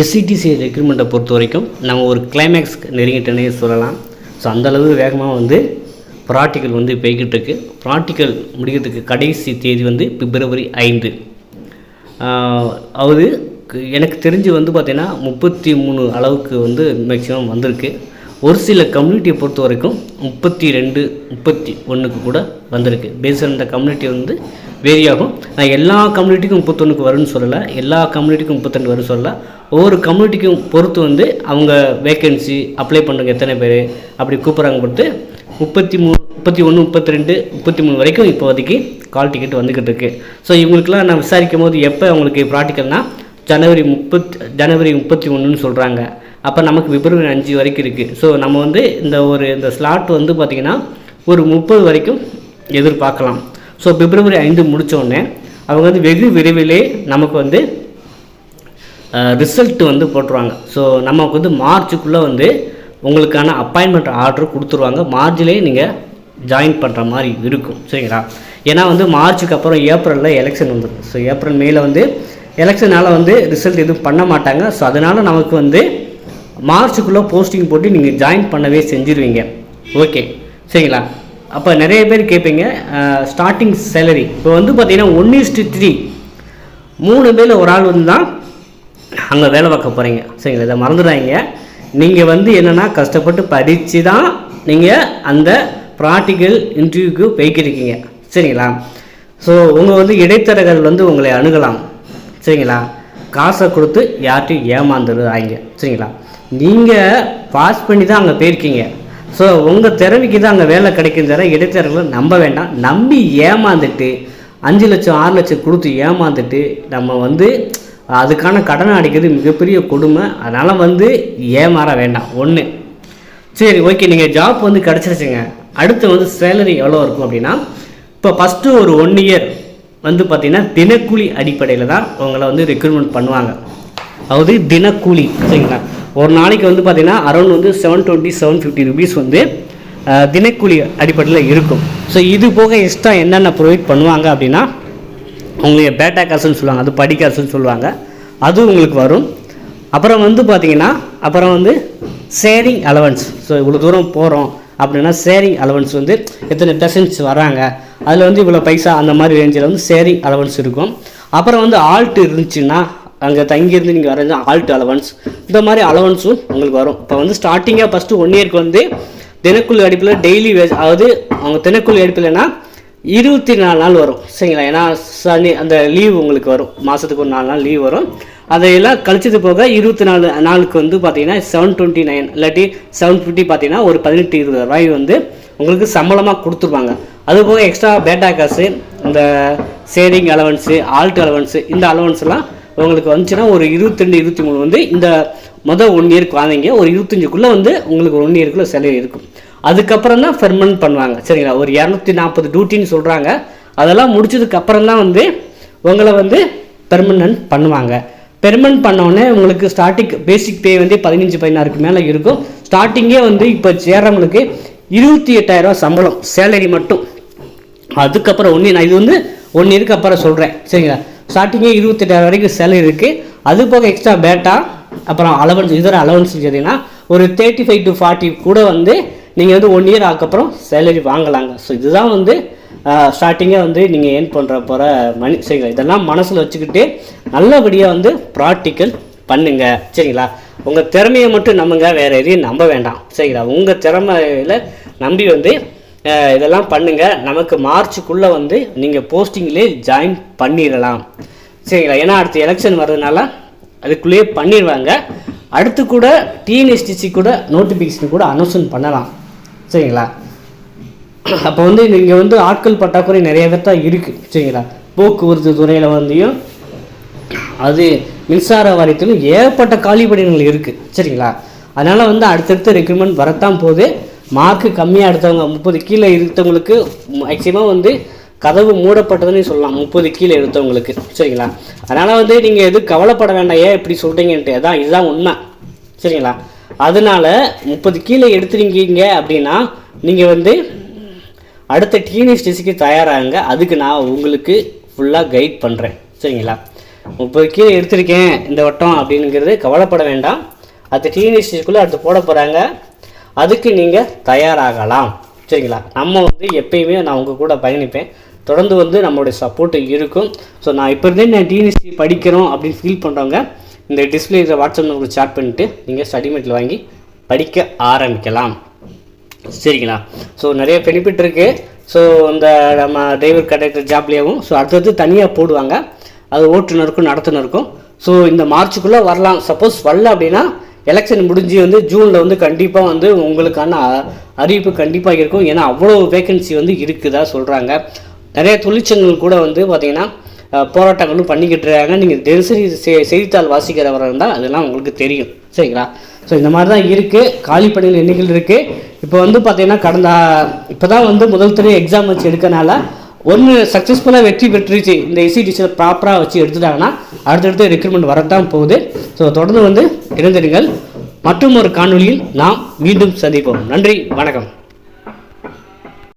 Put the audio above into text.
SCTC ரெக்ரூட்மெண்ட்டை பொறுத்த வரைக்கும் நம்ம ஒரு கிளைமேக்ஸ்க்கு நெருங்கிட்டனே சொல்லலாம். ஸோ அந்தளவு வேகமாக வந்து ப்ராக்டிக்கல் வந்து போய்கிட்டு இருக்கு ப்ராக்டிக்கல் முடிக்கிறதுக்கு கடைசி தேதி வந்து பிப்ரவரி ஐந்து. அது எனக்கு தெரிஞ்சு வந்து பார்த்திங்கன்னா முப்பத்தி மூணு அளவுக்கு வந்து மேக்ஸிமம் வந்திருக்கு. ஒரு சில கம்யூனிட்டியை பொறுத்த வரைக்கும் முப்பத்தி ரெண்டு முப்பத்தி ஒன்றுக்கு கூட வந்திருக்கு. பேஸ் அந்த கம்யூனிட்டி வந்து வேரியாகும் நான் எல்லா கம்யூனிட்டிக்கும் முப்பத்தொன்றுக்கு வரும்னு சொல்லலை. எல்லா கம்யூனிட்டிக்கும் முப்பத்தெண்டு வரும்னு சொல்லலை. ஒவ்வொரு கம்யூனிட்டிக்கும் பொறுத்து வந்து அவங்க வேக்கன்சி அப்ளை பண்ணுறவங்க எத்தனை பேர் அப்படி கூப்பிட்றாங்க பொறுத்து முப்பத்தி மூணு முப்பத்தி ஒன்று முப்பத்தி ரெண்டு முப்பத்தி மூணு வரைக்கும் இப்போதைக்கு கால் டிக்கெட் வந்துக்கிட்டு இருக்குது ஸோ இவங்களுக்குலாம் நான் விசாரிக்கும் போது எப்போ அவங்களுக்கு ப்ராக்டிக்கல்னால் ஜனவரி முப்பத் ஜனவரி முப்பத்தி ஒன்றுன்னு சொல்கிறாங்க அப்போ நமக்கு பிப்ரவரி அஞ்சு வரைக்கும் இருக்குது ஸோ நம்ம வந்து இந்த ஒரு இந்த ஸ்லாட் வந்து பார்த்திங்கன்னா ஒரு முப்பது வரைக்கும் எதிர்பார்க்கலாம். ஸோ பிப்ரவரி ஐந்து முடித்தோடனே அவங்க வந்து வெகு விரைவிலே நமக்கு வந்து ரிசல்ட் வந்து போட்டுருவாங்க. ஸோ நமக்கு வந்து மார்ச்சுக்குள்ளே வந்து உங்களுக்கான அப்பாயின்மெண்ட் ஆர்டர் கொடுத்துருவாங்க. மார்ச்லேயே நீங்கள் ஜாயின் பண்ணுற மாதிரி இருக்கும். சரிங்களா? ஏன்னா வந்து மார்ச்சுக்கு அப்புறம் ஏப்ரலில் எலெக்ஷன் வந்துடும் ஸோ ஏப்ரல் மேல வந்து எலெக்ஷனால் வந்து ரிசல்ட் எதுவும் பண்ண மாட்டாங்க. ஸோ அதனால் நமக்கு வந்து மார்ச்சுக்குள்ளே போஸ்டிங் போட்டு நீங்கள் ஜாயின் பண்ணவே செஞ்சுருவீங்க. ஓகே சரிங்களா? அப்போ நிறைய பேர் கேட்பீங்க ஸ்டார்டிங் சேலரி இப்போ வந்து பார்த்தீங்கன்னா ஒன் இஸ்டு த்ரீ மூணு பேரில் ஒரு ஆள் வந்து தான் அங்கே வேலை பார்க்க போகிறீங்க சரிங்களா? இதை மறந்துடாங்க நீங்கள் வந்து என்னென்னா கஷ்டப்பட்டு படித்து தான் நீங்கள் அந்த ப்ராக்டிக்கல் இன்டர்வியூக்கு போய்க்கிருக்கீங்க. சரிங்களா? ஸோ உங்கள் வந்து இடைத்தரகர்கள் வந்து உங்களை அணுகலாம். சரிங்களா? காசை கொடுத்து யார்ட்டையும் ஏமாந்துடுறாங்க சரிங்களா? நீங்கள் பாஸ் பண்ணி தான் அங்கே போயிருக்கீங்க. ஸோ உங்கள் திறமைக்கு தான் அங்கே வேலை கிடைக்கும் தர இடைத்தரகர்களை நம்ப வேண்டாம். நம்பி ஏமாந்துட்டு அஞ்சு லட்சம் ஆறு லட்சம் கொடுத்து ஏமாந்துட்டு நம்ம வந்து அதுக்கான கடனை அடைக்கிறது மிகப்பெரிய கொடுமை. அதனால் வந்து ஏமாற வேண்டாம். ஒன்று சரி ஓகே நீங்கள் ஜாப் வந்து கிடச்சிருச்சுங்க. அடுத்து வந்து சேலரி எவ்வளோ இருக்கும் அப்படின்னா இப்போ ஃபஸ்ட்டு ஒரு ஒன் இயர் வந்து பார்த்திங்கன்னா தினக்கூலி அடிப்படையில் தான் உங்களை வந்து ரெக்ரூட்மெண்ட் பண்ணுவாங்க. அதாவது தினக்கூலி சரிங்களா? ஒரு நாளைக்கு வந்து பார்த்திங்கன்னா அரௌண்ட் வந்து seven twenty seven fifty rupees வந்து தினக்கூலி அடிப்படையில் இருக்கும். ஸோ இது போக எக்ஸ்ட்ரா என்னென்ன ப்ரொவைட் பண்ணுவாங்க அப்படின்னா உங்களுக்கு பேட்டா காசுன்னு சொல்லுவாங்க அது படி காசுன்னு சொல்லுவாங்க. அது உங்களுக்கு வரும். அப்புறம் வந்து பார்த்தீங்கன்னா அப்புறம் வந்து ஷேரிங் அலவன்ஸ் ஸோ இவ்வளோ தூரம் போகிறோம் அப்படின்னா ஷேரிங் அலவன்ஸ் வந்து எத்தனை பெர்சன்ட்ஸ் வராங்க? அதில் வந்து இவ்வளோ பைசா அந்த மாதிரி ரேஞ்சில் வந்து ஷேரிங் அலவன்ஸ் இருக்கும். அப்புறம் வந்து ஆல்ட் இருந்துச்சுன்னா அங்கே தங்கியிருந்து நீங்கள் வரைஞ்ச ஆல்ட் அலவன்ஸ் இந்த மாதிரி அலவன்ஸும் உங்களுக்கு வரும். இப்போ வந்து ஸ்டார்டிங்காக ஃபஸ்ட்டு ஒன் இயர்க்கு வந்து தினக்கூலி அடிப்பில் டெய்லி வேஜ் அதாவது அவங்க தினக்கூலி அடிப்பில்னா இருபத்தி நாலு நாள் வரும். சரிங்களா? ஏன்னா சனி அந்த லீவ் உங்களுக்கு வரும். மாதத்துக்கு ஒரு நாலு நாள் லீவ் வரும். அதையெல்லாம் கழிச்சது போக இருபத்தி நாலு நாளுக்கு வந்து பார்த்தீங்கன்னா செவன் டுவெண்ட்டி நைன் இல்லாட்டி செவன் ஃபிஃப்டி பார்த்தீங்கன்னா ஒரு பதினெட்டு இருபது ரூபாய் வந்து உங்களுக்கு சம்பளமாக கொடுத்துருப்பாங்க. அது போக எக்ஸ்ட்ரா பேட்டா காசு இந்த சேவிங் அலவன்ஸு ஆல்ட் அலவன்ஸு இந்த அலவன்ஸ்லாம் உங்களுக்கு வந்துச்சுன்னா ஒரு இருபத்திரெண்டு இருபத்தி மூணு வந்து இந்த மொதல் ஒன் இயர் குழந்தைங்க ஒரு இருபத்தஞ்சுக்குள்ளே வந்து உங்களுக்கு ஒன் இயருக்குள்ளே சேலரி இருக்கும். அதுக்கப்புறம் தான் ஃபெர்மெண்ட் பண்ணுவாங்க. சரிங்களா? ஒரு இரநூத்தி நாற்பது டியூட்டின்னு சொல்கிறாங்க அதெல்லாம் முடிச்சதுக்கு அப்புறம் தான் வந்து உங்களை வந்து பெர்மனன்ட் பண்ணுவாங்க. பெர்மனன்ட் பண்ணோடனே உங்களுக்கு ஸ்டார்டிங் பேசிக் பே வந்து பதினஞ்சு பதினாறுக்கு மேலே இருக்கும். ஸ்டார்டிங்கே வந்து இப்போ சேர்றவங்களுக்கு இருபத்தி எட்டாயிரரூவா சம்பளம் சேலரி மட்டும். அதுக்கப்புறம் ஒன்று நான் இது வந்து ஒன் இயருக்கு அப்புறம் சொல்கிறேன் சரிங்களா? ஸ்டார்டிங்கே இருபத்தெட்டாயிரம் வரைக்கும் சேலரி இருக்குது அது போக எக்ஸ்ட்ரா பேட்டா அப்புறம் அலவன்ஸ் இதர அலவன்ஸ் சொல்லிங்கன்னா ஒரு தேர்ட்டி ஃபைவ் டு ஃபார்ட்டி கூட வந்து நீங்கள் வந்து ஒன் இயர் ஆக்கப்புறம் சேலரி வாங்கலாங்க. ஸோ இதுதான் வந்து ஸ்டார்டிங்கே வந்து நீங்கள் ஏர்ன் பண்ணுற போகிற மணி சரிங்களா? இதெல்லாம் மனசில் வச்சுக்கிட்டு நல்லபடியாக வந்து ப்ராக்டிக்கல் பண்ணுங்க. சரிங்களா? உங்கள் திறமையை மட்டும் நம்புங்க. வேறு எதையும் நம்ப வேண்டாம். சரிங்களா? உங்கள் திறமையில நம்பி வந்து இதெல்லாம் பண்ணுங்கள் நமக்கு மார்ச்சுக்குள்ளே வந்து நீங்கள் போஸ்டிங்லேயே ஜாயின் பண்ணிடலாம். சரிங்களா? ஏன்னா அடுத்த எலெக்ஷன் வர்றதுனால அதுக்குள்ளேயே பண்ணிடுவாங்க. அடுத்து கூட டிஎன்எஸ்டிசி கூட நோட்டிஃபிகேஷன் கூட அனௌன்ஸ்மெண்ட் பண்ணலாம். சரிங்களா? அப்போ வந்து இங்கே வந்து ஆட்கள் பற்றாக்குறை நிறைய பேர் தான் இருக்குது சரிங்களா? போக்குவரத்து துறையில் வந்தியும் அது மின்சார வாரியத்திலும் ஏகப்பட்ட காலிப்பணிகள் இருக்குது சரிங்களா? அதனால் வந்து அடுத்தடுத்து ரெக்ரூட்மெண்ட் வரத்தான் போகுது. மார்க்கு கம்மியாக எடுத்தவங்க முப்பது கீழே எடுத்தவங்களுக்கு மேக்ஸிமம் வந்து கதவு மூடப்பட்டதுன்னு சொல்லலாம் முப்பது கீழே எடுத்தவங்களுக்கு. சரிங்களா? அதனால் வந்து நீங்கள் எதுவும் கவலைப்பட வேண்டாம் ஏன் இப்படி சொல்கிறீங்கன்ட்டு அதான் இதுதான் உண்மை. சரிங்களா? அதனால முப்பது கீழே எடுத்துருக்கீங்க அப்படின்னா நீங்கள் வந்து அடுத்த டிஎன்எஸ்டிசிக்கு தயாராகுங்க. அதுக்கு நான் உங்களுக்கு ஃபுல்லாக கைட் பண்ணுறேன் சரிங்களா? முப்பது கீழே எடுத்திருக்கேன் இந்த வட்டம் அப்படிங்கிறது கவலைப்பட வேண்டாம். அடுத்த டிஎன்எஸ்சிக்குள்ளே அடுத்து போட போகிறாங்க அதுக்கு நீங்கள் தயாராகலாம். சரிங்களா? நம்ம வந்து எப்பயுமே நான் உங்கள் கூட பயணிப்பேன். தொடர்ந்து வந்து நம்மளுடைய சப்போர்ட்டு இருக்கும். ஸோ நான் இப்போ இருந்தே நான் டிஎன்எஸ்சி படிக்கிறோம் அப்படின்னு ஃபீல் பண்ணுறவங்க இந்த டிஸ்பிளே வாட்ஸ்அப் நம்பருக்கு சாட் பண்ணிவிட்டு நீங்கள் ஸ்டடிமெட்டில் வாங்கி படிக்க ஆரம்பிக்கலாம். சரிங்களா? ஸோ நிறைய பெனிஃபிட் இருக்குது ஸோ இந்த நம்ம டிரைவர் கண்டக்டர் ஜாப்லேயும் ஸோ அடுத்தது தனியாக போடுவாங்க. அது ஓட்டுநருக்கும் நடத்துனருக்கும். ஸோ இந்த மார்ச்சுக்குள்ளே வரலாம். சப்போஸ் வரல அப்படின்னா எலெக்ஷன் முடிஞ்சு வந்து ஜூனில் வந்து கண்டிப்பாக வந்து உங்களுக்கான அறிவிப்பு கண்டிப்பாக இருக்கும். ஏன்னா அவ்வளோ வேகன்சி வந்து இருக்குதா சொல்கிறாங்க நிறைய தொழிற்சங்கங்கள் கூட வந்து பார்த்திங்கன்னா போராட்டங்களும் பண்ணிக்கிட்டு இருக்காங்க. நீங்கள் தினசரி செய்தித்தாள் வாசிக்கிறவராக இருந்தால் அதெல்லாம் உங்களுக்கு தெரியும். சரிங்களா? ஸோ இந்த மாதிரி தான் இருக்குது காலி பணிகள் எண்ணிக்கைகள் இருக்குது இப்போ வந்து பார்த்தீங்கன்னா கடந்த இப்போ தான் வந்து முதல் துறை எக்ஸாம் வச்சு எடுக்கனால ஒன்று சக்ஸஸ்ஃபுல்லாக வெற்றி பெற்றுச்சு இந்த இசிடிசியில் ப்ராப்பராக வச்சு எடுத்துட்டாங்கன்னா அடுத்தடுத்து ரெக்ரூட்மெண்ட் வரதான் போகுது. ஸோ தொடர்ந்து வந்து இணைந்திருங்கள். மற்றும் ஒரு காணொளியில் நாம் மீண்டும் சந்திப்போம். நன்றி வணக்கம்.